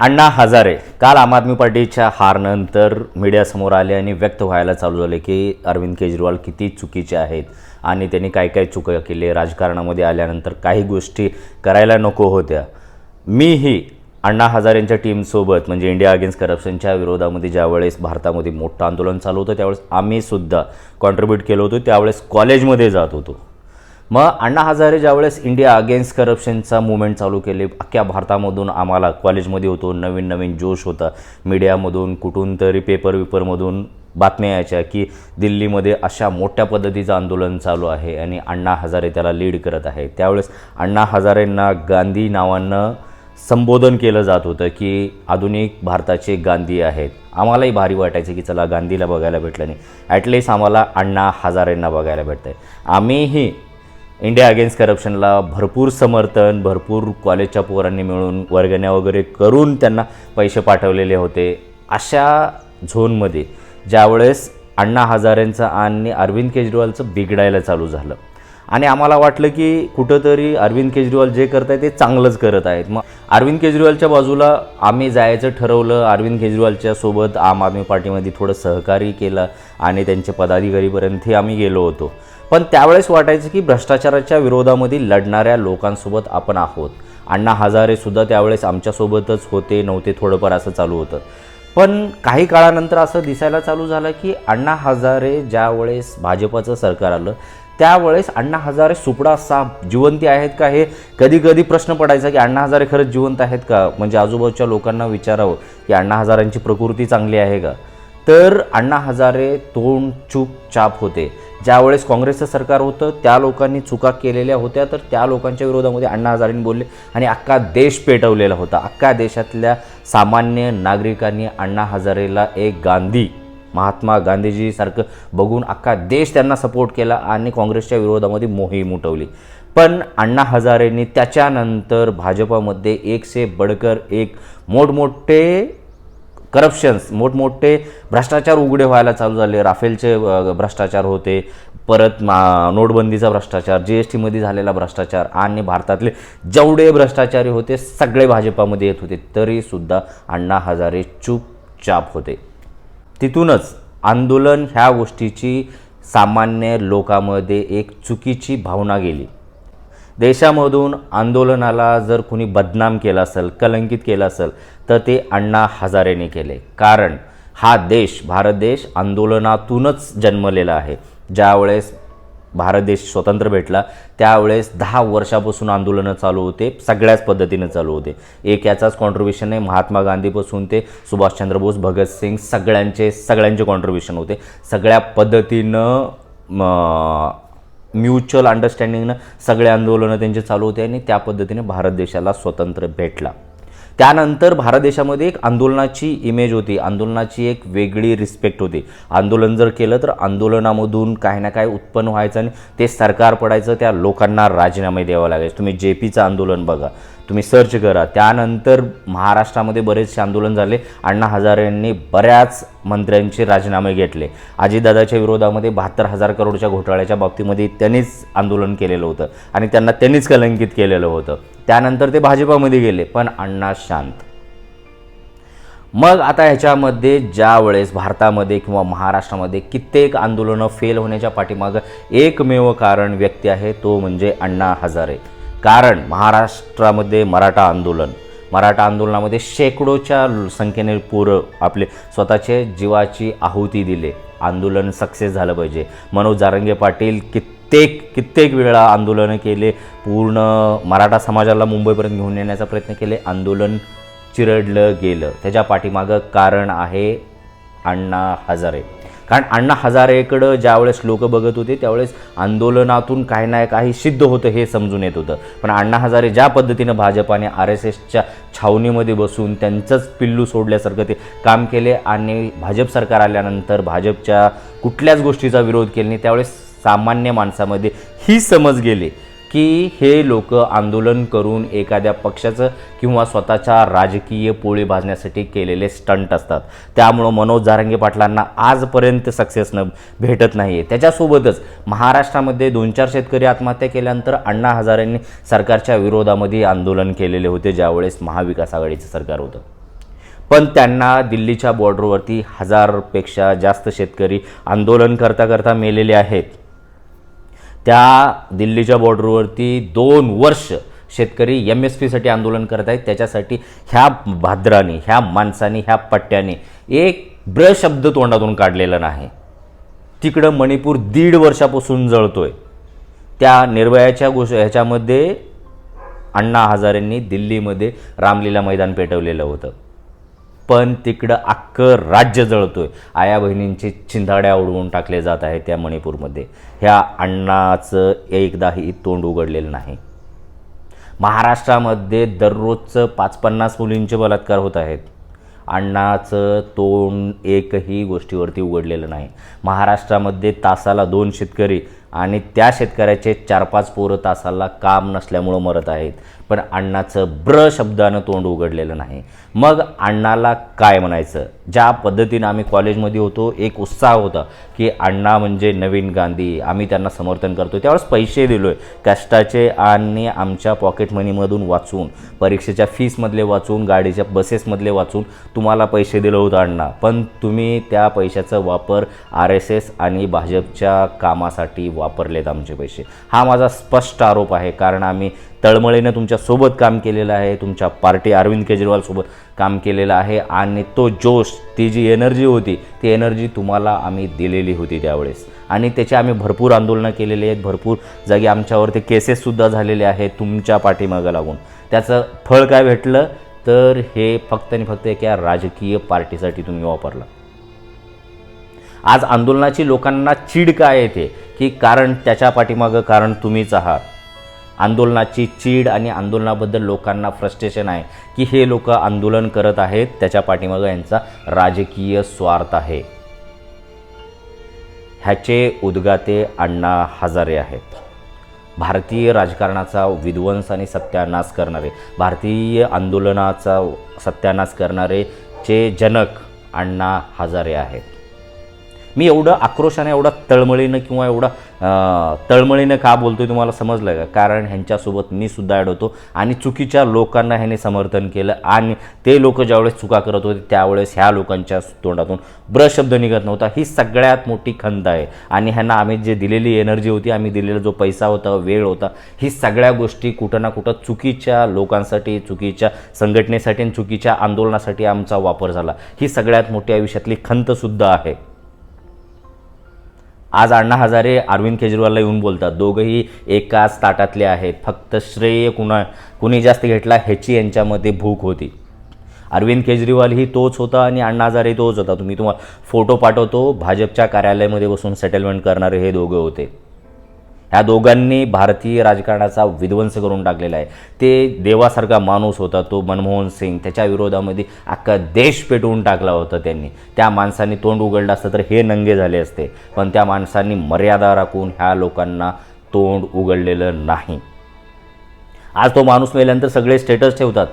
अण्णा हजारे काल आम आदमी पार्टीच्या हारनंतर मीडियासमोर आले आणि व्यक्त व्हायला चालू झाले की अरविंद केजरीवाल किती चुकीचे आहेत आणि त्यांनी काय काय चुका केले राजकारणामध्ये आल्यानंतर काही गोष्टी करायला नको होत्या. मीही अण्णा हजारेंच्या टीमसोबत म्हणजे इंडिया अगेन्स्ट करप्शनच्या विरोधामध्ये ज्यावेळेस भारतामध्ये मोठं आंदोलन चालू होतं त्यावेळेस आम्हीसुद्धा कॉन्ट्रीब्यूट केलं होतं त्यावेळेस कॉलेजमध्ये जात होतो. मग अण्णा हजारे ज्यावेळेस इंडिया अगेन्स्ट करप्शनचा मुवमेंट चालू केले अख्ख्या भारतामधून आम्हाला कॉलेजमध्ये होतो नवीन नवीन जोश होता. मीडियामधून कुठून तरी पेपर विपरमधून बातम्या यायच्या की दिल्लीमध्ये अशा मोठ्या पद्धतीचं आंदोलन चालू आहे आणि अण्णा हजारे त्याला लीड करत आहे. त्यावेळेस अण्णा हजारेंना गांधी नावानं संबोधन केलं जात होतं की आधुनिक भारताचे गांधी आहेत. आम्हालाही भारी वाटायचं की चला गांधीला बघायला भेटलं नाही. ॲटलिस्ट आम्हाला अण्णा हजारेंना बघायला भेटतं आहे आम्हीही इंडिया अगेन्स्ट करप्शनला भरपूर समर्थन भरपूर कॉलेजच्या पोरांनी मिळून वर्गण्या वगैरे करून त्यांना पैसे पाठवलेले होते. अशा झोनमध्ये ज्यावेळेस अण्णा हजारेंचं आणि अरविंद केजरीवालचं बिघडायला चालू झालं. आणि आम्हाला वाटलं की कुठंतरी अरविंद केजरीवाल जे करत आहे ते चांगलंच करत आहेत. मग अरविंद केजरीवालच्या बाजूला आम्ही जायचं ठरवलं अरविंद केजरीवालच्या सोबत आम आदमी पार्टीमध्ये थोडं सहकार्य केलं आणि त्यांचे पदाधिकारीपर्यंत आम्ही गेलो होतो. पण त्यावेळेस वाटायचं की भ्रष्टाचाराच्या विरोधामध्ये लढणाऱ्या लोकांसोबत आपण आहोत. अण्णा हजारेसुद्धा त्यावेळेस आमच्यासोबतच होते नव्हते थोडंफार असं चालू होतं. पण काही काळानंतर असं दिसायला चालू झालं की अण्णा हजारे ज्यावेळेस भाजपचं सरकार आलं त्यावेळेस अण्णा हजारे सुपडा साप जिवंती आहेत का हे? कधी कधी प्रश्न पडायचा की अण्णा हजारे खरंच जिवंत आहेत का? म्हणजे आजूबाजूच्या लोकांना विचारावं की अण्णा हजारांची प्रकृती चांगली आहे का? तर अण्णा हजारे तोंड चूपचाप होते. ज्यावेळेस काँग्रेसचं सरकार होतं त्या लोकांनी चुका केलेल्या होत्या तर त्या लोकांच्या विरोधामध्ये अण्णा हजारेंनी बोलले आणि अख्खा देश पेटवलेला होता. अख्ख्या देशातल्या सामान्य नागरिकांनी अण्णा हजारेला एक गांधी महात्मा गांधीजीसारखं बघून अख्खा देश त्यांना सपोर्ट केला आणि काँग्रेसच्या विरोधामध्ये मोहीम उठवली. पण अण्णा हजारेंनी त्याच्यानंतर भाजपामध्ये एक से बडकर एक मोठमोठे करप्शन्स मोठमोठे भ्रष्टाचार उघडे व्हायला चालू झाले. राफेलचे भ्रष्टाचार होते. परत मा नोटबंदीचा भ्रष्टाचार जी एस टीमध्ये झालेला भ्रष्टाचार आणि भारतातले जेवढे भ्रष्टाचारी होते सगळे भाजपामध्ये येत होते. तरीसुद्धा अण्णा हजारे चुपचाप होते. तिथूनच आंदोलन ह्या गोष्टीची सामान्य लोकांमध्ये एक चुकीची भावना गेली. देशामधून आंदोलनाला जर कुणी बदनाम केला असेल कलंकित केलं असेल तर ते अण्णा हजारेने केले. कारण हा देश भारत देश आंदोलनातूनच जन्मलेला आहे. ज्यावेळेस भारत देश स्वतंत्र भेटला त्यावेळेस दहा वर्षापासून आंदोलनं चालू होते सगळ्याच पद्धतीनं चालू होते. एक याचाच कॉन्ट्रीब्युशन आहे महात्मा गांधीपासून ते सुभाषचंद्र बोस भगतसिंग सगळ्यांचे सगळ्यांचे कॉन्ट्रीब्युशन होते. सगळ्या पद्धतीनं म्युच्युअल अंडरस्टँडिंगनं सगळे आंदोलनं त्यांचे चालू होते आणि त्या पद्धतीने भारत देशाला स्वतंत्र भेटला. त्यानंतर भारत देशामध्ये एक आंदोलनाची इमेज होती. आंदोलनाची एक वेगळी रिस्पेक्ट होती. आंदोलन जर केलं तर आंदोलनामधून काही ना काही उत्पन्न व्हायचं आणि ते सरकार पडायचं त्या लोकांना राजीनामे द्यावं लागायचं. तुम्ही जे पीचं आंदोलन बघा. तुम्ही सर्च करा. त्यानंतर महाराष्ट्रामध्ये बरेचसे आंदोलन झाले. अण्णा हजारेंनी बऱ्याच मंत्र्यांचे राजीनामे घेतले. अजितदादाच्या विरोधामध्ये बहात्तर हजार करोडच्या घोटाळ्याच्या बाबतीमध्ये त्यांनीच आंदोलन केलेलं होतं आणि त्यांना त्यांनीच कलंकित केलेलं होतं. त्यानंतर ते भाजपामध्ये गेले पण अण्णा शांत. मग आता ह्याच्यामध्ये ज्या वेळेस भारतामध्ये किंवा महाराष्ट्रामध्ये कित्येक आंदोलनं फेल होण्याच्या पाठीमागं एकमेव कारण व्यक्ती आहे तो म्हणजे अण्णा हजारे. कारण महाराष्ट्रामध्ये मराठा आंदोलन. मराठा आंदोलनामध्ये शेकडोच्या संख्येने पोरं आपले स्वतःचे जीवाची आहुती दिले. आंदोलन सक्सेस झालं पाहिजे. मनोज जारंगे पाटील कित्येक कित्येक वेळा आंदोलनं केले. पूर्ण मराठा समाजाला मुंबईपर्यंत घेऊन येण्याचा प्रयत्न केले. आंदोलन चिरडलं गेलं. त्याच्या पाठीमागं कारण आहे अण्णा हजारे. कारण अण्णा हजारेकडं ज्यावेळेस लोक बघत होते त्यावेळेस आंदोलनातून काही ना काही सिद्ध होतं हे समजून येत होतं. पण अण्णा हजारे ज्या पद्धतीनं भाजपाने आर एस एसच्या छावणीमध्ये बसून त्यांचंच पिल्लू सोडल्यासारखं ते काम केले आणि भाजप सरकार आल्यानंतर भाजपच्या कुठल्याच गोष्टीचा विरोध केला नाही त्यावेळेस सामान्य माणसामध्ये ही समज गेली. की हे लोक आंदोलन करून एखाद्या पक्षाचं किंवा स्वतःच्या राजकीय पोळी भाजण्यासाठी केलेले स्टंट असतात. त्यामुळं मनोज जारंगे पाटलांना आजपर्यंत सक्सेस न भेटत नाही आहे त्याच्यासोबतच महाराष्ट्रामध्ये दोन चार शेतकरी आत्महत्या केल्यानंतर अण्णा हजारेंनी सरकारच्या विरोधामध्ये आंदोलन केलेले होते ज्यावेळेस महाविकास आघाडीचं सरकार होतं. पण त्यांना दिल्लीच्या बॉर्डरवरती हजारपेक्षा जास्त शेतकरी आंदोलन करता करता मेलेले आहेत. त्या दिल्लीच्या बॉर्डरवरती दोन वर्ष शेतकरी एम एस पीसाठी आंदोलन करत आहेत. त्याच्यासाठी ह्या भाद्राने ह्या माणसाने ह्या पट्ट्याने एक ब्र शब्द तोंडातून काढलेला नाही. तिकडं मणिपूर दीड वर्षापासून जळतोय. त्या निर्भयाच्या गोष्ट ह्याच्यामध्ये अण्णा हजारेंनी दिल्लीमध्ये रामलीला मैदान पेटवलेलं होतं. पण तिकडं अख्खं राज्य जळतोय. आया बहिणींचे चिंधाड्या उडवून टाकले जात आहेत त्या मणिपूरमध्ये. ह्या अण्णाचं एकदाही तोंड उघडलेलं नाही. महाराष्ट्रामध्ये दररोजचं पाच पन्नास मुलींचे बलात्कार होत आहेत. अण्णाचं तोंड एकही गोष्टीवरती उघडलेलं नाही. महाराष्ट्रामध्ये तासाला दोन शेतकरी आणि त्या शेतकऱ्याचे चार पाच पोरं तासाला काम नसल्यामुळं मरत आहेत. पण अण्णाचं ब्र शब्दानं तोंड उघडलेलं नाही. मग अण्णाला काय म्हणायचं? ज्या पद्धतीनं आम्ही कॉलेजमध्ये होतो एक उत्साह होता की अण्णा म्हणजे नवीन गांधी आम्ही त्यांना समर्थन करतो त्यावेळेस पैसे दिलो आहे कष्टाचे आणि आमच्या पॉकेट मनीमधून वाचून परीक्षेच्या फीसमधले वाचून गाडीच्या बसेसमधले वाचून तुम्हाला पैसे दिलं होतं अण्णा. पण तुम्ही त्या पैशाचा वापर आर एस एस आणि भाजपच्या कामासाठी वापरलेत आमचे पैसे. हा माझा स्पष्ट आरोप आहे. कारण आम्ही तळमळीनं तुमच्यासोबत काम केलेलं आहे तुमच्या पार्टी अरविंद केजरीवालसोबत काम केलेलं आहे आणि तो जोश ती जी एनर्जी होती ती एनर्जी तुम्हाला आम्ही दिलेली होती त्यावेळेस. आणि त्याचे आम्ही भरपूर आंदोलनं केलेली आहेत भरपूर जागी आमच्यावरती केसेससुद्धा झालेले आहेत तुमच्या पाठीमागं लागून. त्याचं फळ काय भेटलं? तर हे फक्त आणि फक्त एका राजकीय पार्टीसाठी तुम्ही वापरलं. आज आंदोलनाची लोकांना चीड काय येते? की कारण त्याच्या पाठीमागं कारण तुम्हीच आहात. आंदोलनाची चीड आणि आंदोलनाबद्दल लोकांना फ्रस्ट्रेशन आहे की हे लोक आंदोलन करत आहेत त्याच्या पाठीमागं यांचा राजकीय स्वार्थ आहे. ह्याचे उद्गाते अण्णा हजारे आहेत. भारतीय राजकारणाचा विध्वंस आणि सत्यानाश करणारे भारतीय आंदोलनाचा सत्यानाश करणारे चे जनक अण्णा हजारे आहेत. मी एवढं आक्रोशाने एवढा तळमळीनं किंवा एवढा तळमळीनं का बोलतोय तुम्हाला समजलं का? कारण ह्यांच्यासोबत मी सुद्धा ॲड होतो आणि चुकीच्या लोकांना ह्याने समर्थन केलं आणि ते लोक ज्यावेळेस चुका करत होते त्यावेळेस ह्या लोकांच्या तोंडातून ब्रशब्द निघत नव्हता. ही सगळ्यात मोठी खंत आहे. आणि ह्यांना आम्ही जे दिलेली एनर्जी होती आम्ही दिलेला जो पैसा होता वेळ होता ही सगळ्या गोष्टी कुठं ना कुठं चुकीच्या लोकांसाठी चुकीच्या संघटनेसाठी आणि चुकीच्या आंदोलनासाठी आमचा वापर झाला. ही सगळ्यात मोठी आयुष्यातली खंतसुद्धा आहे. आज अण्णा हजारे अरविंद केजरीवालला येऊन बोलतात. दोघंही एकाच ताटातले आहेत. फक्त श्रेय कुणा कुणी जास्त घेतला ह्याची यांच्यामध्ये भूक होती. अरविंद केजरीवाल ही तोच होता आणि अण्णा हजारे तोच होता. तुम्ही तुम्हाला फोटो पाठवतो. भाजपच्या कार्यालयामध्ये बसून सेटलमेंट करणारे हे दोघं होते. ह्या दोघांनी भारतीय राजकारणाचा विध्वंस करून टाकलेला आहे. ते देवासारखा माणूस होता तो मनमोहन सिंग. त्याच्या विरोधामध्ये अख्खा देश पेटवून टाकला होता त्यांनी. त्या माणसांनी तोंड उघडलं असतं तर हे नंगे झाले असते. पण त्या माणसांनी मर्यादा राखून ह्या लोकांना तोंड उघडलेलं नाही. आज तो माणूस मेल्यानंतर सगळे स्टेटस ठेवतात.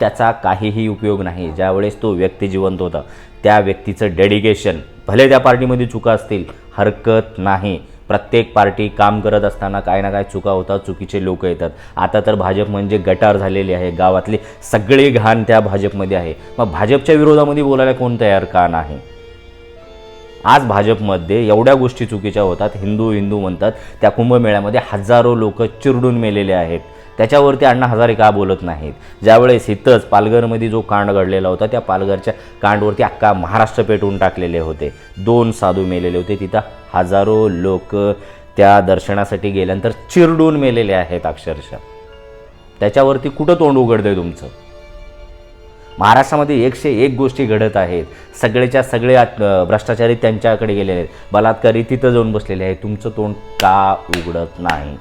त्याचा काहीही उपयोग नाही. ज्यावेळेस तो व्यक्ती जिवंत होता त्या व्यक्तीचं डेडिकेशन भले त्या पार्टीमध्ये चुका असतील हरकत नाही. प्रत्येक पार्टी काम करत असताना काय ना काय चुका होतात चुकीचे लोक येतात. आता तर भाजप म्हणजे गटार झालेली आहे गावातली सगळी घाण त्या भाजपमध्ये आहे. मग भाजपच्या विरोधामध्ये बोलायला कोण तयार का नाही? आज भाजपमध्ये एवढ्या गोष्टी चुकीच्या होतात हिंदू हिंदू म्हणतात त्या कुंभमेळ्यामध्ये हजारो लोक चिरडून मेलेले आहेत. त्याच्यावरती अण्णा हजारे का बोलत नाहीत? ज्यावेळेस इथंच पालघरमध्ये जो कांड घडलेला होता त्या पालघरच्या कांडवरती अख्खा महाराष्ट्र पेटवून टाकलेले होते. दोन साधू मेलेले होते. तिथं हजारो लोक त्या दर्शनासाठी गेल्यानंतर चिरडून मेलेले आहेत अक्षरशः. त्याच्यावरती कुठं तोंड उघडतंय तुमचं? महाराष्ट्रामध्ये एकशे एक गोष्टी घडत आहेत. सगळेच्या सगळे भ्रष्टाचारी त्यांच्याकडे गेलेले आहेत. बलात्कारी तिथं जाऊन बसलेले आहेत. तुमचं तोंड का उघडत नाही?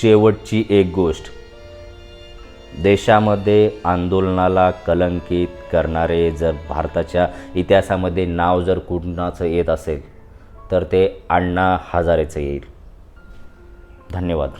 शेवटची एक गोष्ट. देशामध्ये आंदोलनाला कलंकित करणारे जर भारताच्या इतिहासामध्ये नाव जर कुणाचं येत असेल तर ते अण्णा हजारेचं येईल. धन्यवाद.